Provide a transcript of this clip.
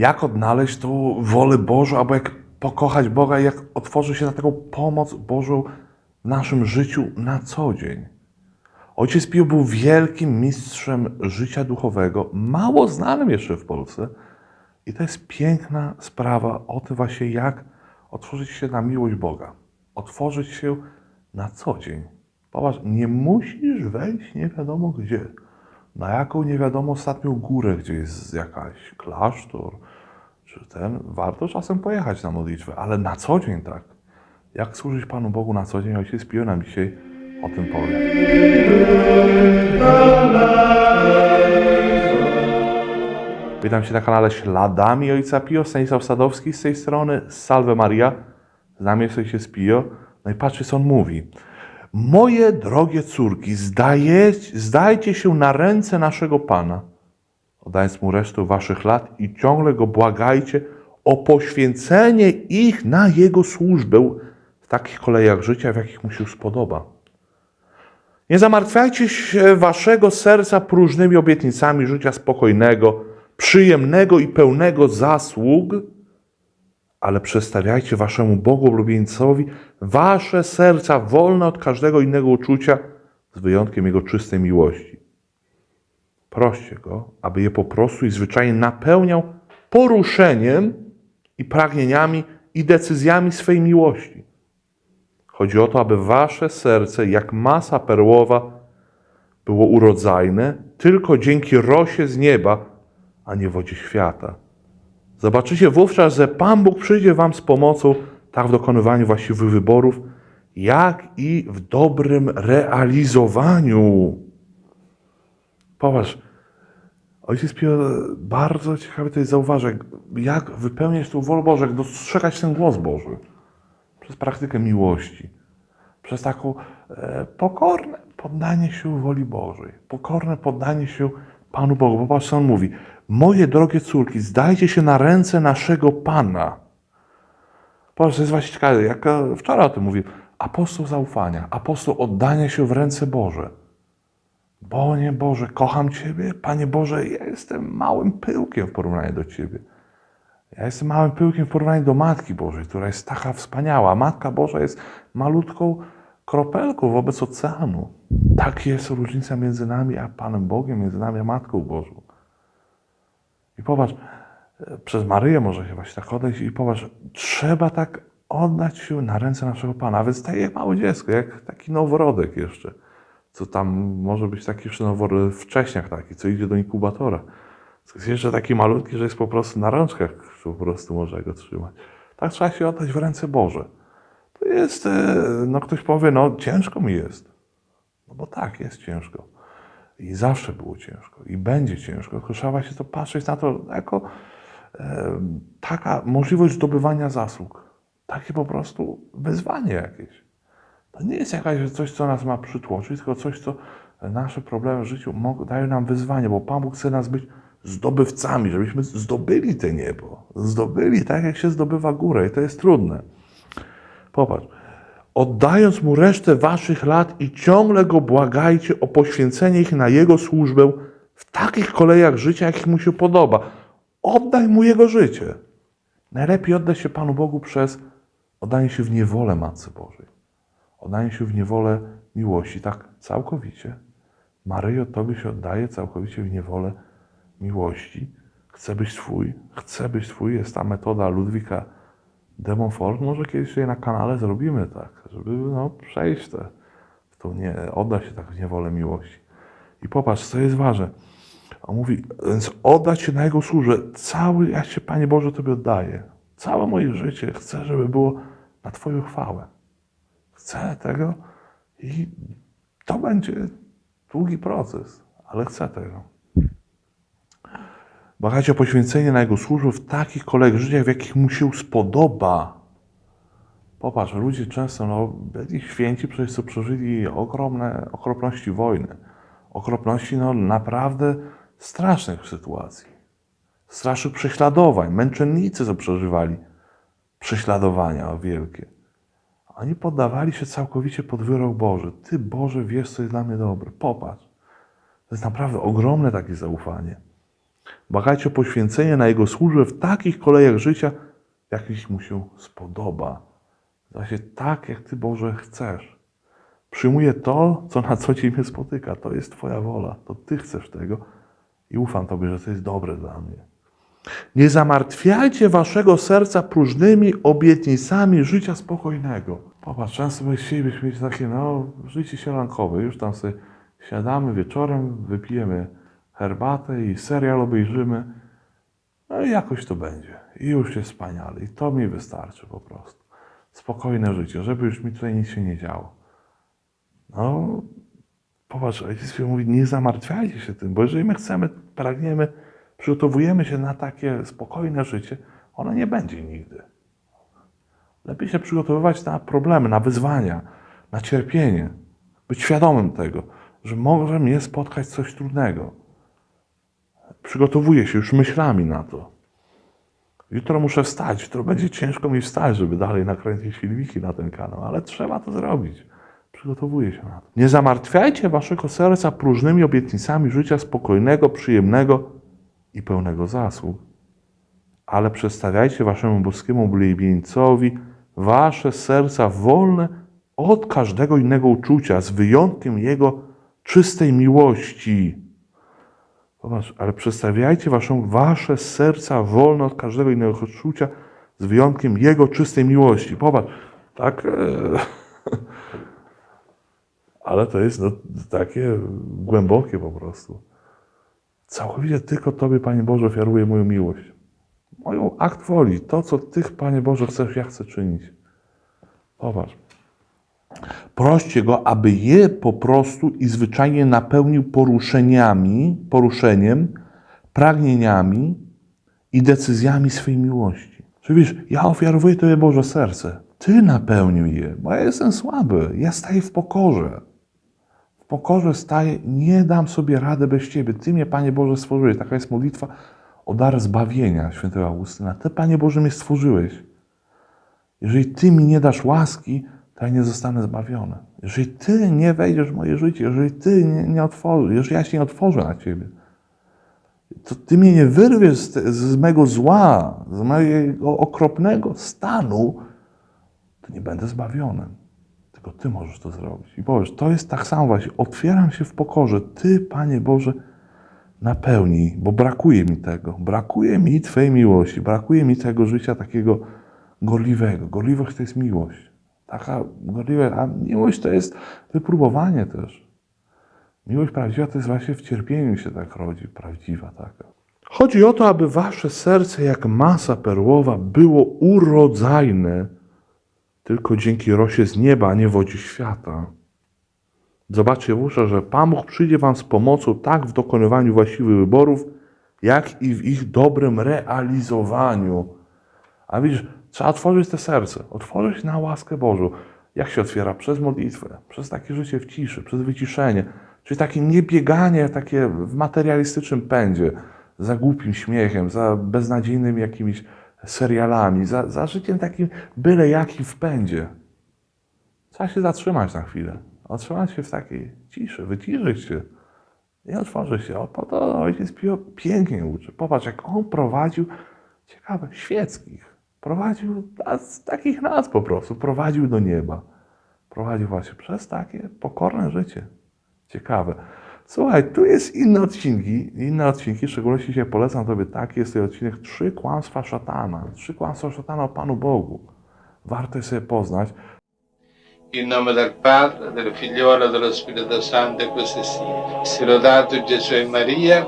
jak odnaleźć tą wolę Bożą, albo jak pokochać Boga, jak otworzyć się na taką pomoc Bożą w naszym życiu na co dzień. Ojciec Pio był wielkim mistrzem życia duchowego, mało znanym jeszcze w Polsce. I to jest piękna sprawa o tym właśnie, jak otworzyć się na miłość Boga. Otworzyć się na co dzień. Popatrz, nie musisz wejść nie wiadomo gdzie. Na jaką nie wiadomo ostatnią górę, gdzie jest jakaś klasztor, czy ten. Warto czasem pojechać na modlitwę, ale na co dzień tak. Jak służyć Panu Bogu na co dzień? Ojciec Pio nam dzisiaj o tym powie. Witam Cię na kanale Śladami Ojca Pio, Stanisław Sadowski z tej strony, Salve Maria, z nami jest Ojciec Pio. No i patrzcie, co on mówi. Moje drogie córki, zdaje, zdajcie się na ręce naszego Pana, oddając Mu resztę Waszych lat i ciągle Go błagajcie o poświęcenie ich na Jego służbę w takich kolejach życia, w jakich Mu się spodoba. Nie zamartwiajcie się waszego serca próżnymi obietnicami życia spokojnego, przyjemnego i pełnego zasług, ale przestawiajcie waszemu Bogoblubieńcowi wasze serca wolne od każdego innego uczucia, z wyjątkiem Jego czystej miłości. Proście Go, aby je po prostu i zwyczajnie napełniał poruszeniem i pragnieniami i decyzjami swej miłości. Chodzi o to, aby wasze serce, jak masa perłowa, było urodzajne tylko dzięki rosie z nieba, a nie wodzie świata. Zobaczycie wówczas, że Pan Bóg przyjdzie wam z pomocą tak w dokonywaniu właściwych wyborów, jak i w dobrym realizowaniu. Popatrz, Ojciec Pio bardzo ciekawy to jest zauważek, jak wypełniać tą wolę Bożą, jak dostrzegać ten głos Boży przez praktykę miłości, przez taką e, pokorne poddanie się woli Bożej, pokorne poddanie się Panu Bogu. Popatrz, co on mówi. Moje drogie córki, zdajcie się na ręce naszego Pana. Popatrz, to jest właśnie ciekawe, jak e, wczoraj o tym mówił. Apostoł zaufania, apostoł oddania się w ręce Boże. Panie Boże, kocham Ciebie. Panie Boże, ja jestem małym pyłkiem w porównaniu do Ciebie. Ja jestem małym pyłkiem w porównaniu do Matki Bożej, która jest taka wspaniała. Matka Boża jest malutką kropelką wobec oceanu. Tak jest różnica między nami a Panem Bogiem, między nami a Matką Bożą. I popatrz, e, przez Maryję może się właśnie tak odejść i popatrz, trzeba tak oddać się na ręce naszego Pana. A więc tak jak małe dziecko, jak taki noworodek jeszcze. Co tam może być taki jeszcze noworodek, wcześniak taki, co idzie do inkubatora. To jest jeszcze taki malutki, że jest po prostu na rączkach, po prostu może go trzymać. Tak trzeba się oddać w ręce Boże. To jest, e, no ktoś powie, no ciężko mi jest. No bo tak, jest ciężko. I zawsze było ciężko. I będzie ciężko. Tylko trzeba się to patrzeć na to jako e, taka możliwość zdobywania zasług. Takie po prostu wyzwanie jakieś. To nie jest jakaś coś, co nas ma przytłoczyć, tylko coś, co nasze problemy w życiu dają nam wyzwanie, bo Pan Bóg chce nas być zdobywcami, żebyśmy zdobyli te niebo. Zdobyli tak, jak się zdobywa górę i to jest trudne. Popatrz. Oddając Mu resztę waszych lat i ciągle Go błagajcie o poświęcenie ich na Jego służbę w takich kolejach życia, jakich Mu się podoba. Oddaj Mu Jego życie. Najlepiej oddać się Panu Bogu przez oddanie się w niewolę Matce Bożej. Oddanie się w niewolę miłości, tak całkowicie. Maryjo, Tobie się oddaje całkowicie w niewolę miłości. Chcę być Twój, chcę być Twój. Jest ta metoda Ludwika de Montfort. Może kiedyś jej na kanale zrobimy tak, żeby no, przejść te, w tą nie, oddać się tak w niewolę miłości. I popatrz, co jest ważne. On mówi, więc oddać się na Jego służbę. Cały, ja się, Panie Boże, Tobie oddaję. Całe moje życie chcę, żeby było na Twoją chwałę. Chcę tego i to będzie długi proces, ale chcę tego. Błagajcie o poświęcenie na Jego służbę w takich kolejach życia, w jakich Mu się spodoba. Popatrz, ludzie często no, byli święci, przez co przeżyli ogromne okropności wojny. Okropności no, naprawdę strasznych sytuacji. Strasznych prześladowań. Męczennicy, co przeżywali prześladowania wielkie. Oni poddawali się całkowicie pod wyrok Boży. Ty, Boże, wiesz, co jest dla mnie dobre. Popatrz. To jest naprawdę ogromne takie zaufanie. Błagajcie poświęcenie na Jego służbę w takich kolejach życia, jakich Mu się spodoba. Właśnie tak, jak Ty, Boże, chcesz. Przyjmuję to, co na co Cię mnie spotyka. To jest Twoja wola. To Ty chcesz tego i ufam Tobie, że to jest dobre dla mnie. Nie zamartwiajcie waszego serca próżnymi obietnicami życia spokojnego. Popatrz, często by chcielibyśmy mieć takie, no, życie sielankowe. Już tam sobie siadamy wieczorem, wypijemy herbatę i serial obejrzymy. No i jakoś to będzie. I już jest wspaniale. I to mi wystarczy po prostu. Spokojne życie, żeby już mi tutaj nic się nie działo. No, popatrz, ojciec mówi, nie zamartwiajcie się tym, bo jeżeli my chcemy, pragniemy, przygotowujemy się na takie spokojne życie, ono nie będzie nigdy. Lepiej się przygotowywać na problemy, na wyzwania, na cierpienie. Być świadomym tego, że może mnie spotkać coś trudnego. Przygotowuję się już myślami na to. Jutro muszę wstać, jutro będzie ciężko mi wstać, żeby dalej nakręcić filmiki na ten kanał, ale trzeba to zrobić. Przygotowuję się na to. Nie zamartwiajcie waszego serca próżnymi obietnicami życia spokojnego, przyjemnego i pełnego zasług, ale przedstawiajcie waszemu boskiemu ulubieńcowi wasze serca wolne od każdego innego uczucia, z wyjątkiem jego czystej miłości. Zobacz, ale przedstawiajcie waszą, wasze serca wolne od każdego innego uczucia, z wyjątkiem Jego czystej miłości. Popatrz, tak. E, ale to jest no, takie głębokie po prostu. Całkowicie tylko Tobie, Panie Boże, ofiaruję moją miłość. Moją akt woli. To, co Ty, Panie Boże, chcesz, ja chcę czynić. Popatrz. Proście Go, aby je po prostu i zwyczajnie napełnił poruszeniami, poruszeniem, pragnieniami i decyzjami swej miłości. Czyli wiesz, ja ofiarowuję Tobie Boże serce. Ty napełnił je, bo ja jestem słaby. Ja staję w pokorze. W pokorze staję, nie dam sobie rady bez Ciebie. Ty mnie, Panie Boże, stworzyłeś. Taka jest modlitwa o dar zbawienia świętego Augustyna. Ty, Panie Boże, mnie stworzyłeś. Jeżeli Ty mi nie dasz łaski, to ja nie zostanę zbawiony. Jeżeli Ty nie wejdziesz w moje życie, jeżeli Ty nie, nie otworzysz, jeżeli ja się nie otworzę na Ciebie, to Ty mnie nie wyrwiesz z, te- z mego zła, z mojego okropnego stanu, to nie będę zbawionym. Tylko Ty możesz to zrobić. I powiesz, to jest tak samo właśnie. Otwieram się w pokorze. Ty, Panie Boże, napełnij, bo brakuje mi tego. Brakuje mi Twojej miłości. Brakuje mi tego życia takiego gorliwego. Gorliwość to jest miłość. Taka gorliwa, a miłość to jest wypróbowanie też. Miłość prawdziwa to jest właśnie w cierpieniu się tak rodzi, prawdziwa taka. Chodzi o to, aby wasze serce jak masa perłowa było urodzajne tylko dzięki rosie z nieba, a nie wodzie świata. Zobaczcie wówczas, że Pan Bóg przyjdzie wam z pomocą tak w dokonywaniu właściwych wyborów, jak i w ich dobrym realizowaniu. A widzisz, trzeba otworzyć te serce, otworzyć na łaskę Bożą. Jak się otwiera? Przez modlitwę, przez takie życie w ciszy, przez wyciszenie. Czyli takie niebieganie takie w materialistycznym pędzie, za głupim śmiechem, za beznadziejnymi jakimiś serialami, za, za życiem takim byle jakim w pędzie. Trzeba się zatrzymać na chwilę. Otrzymać się w takiej ciszy, wyciszyć się. I otworzyć się. O, po to ojciec pięknie uczy. Popatrz, jak on prowadził, ciekawe, świeckich. Prowadził nas, takich nas po prostu. Prowadził do nieba. Prowadził właśnie przez takie pokorne życie. Ciekawe. Słuchaj, tu jest inne odcinki, inne odcinki, w szczególności się polecam Tobie taki, jest to odcinek Trzy kłamstwa szatana. Trzy kłamstwa szatana o Panu Bogu. Warto je sobie poznać. In nome del Padre, del Figliolo dello Spirito Santo, così sia. Gesù e Maria,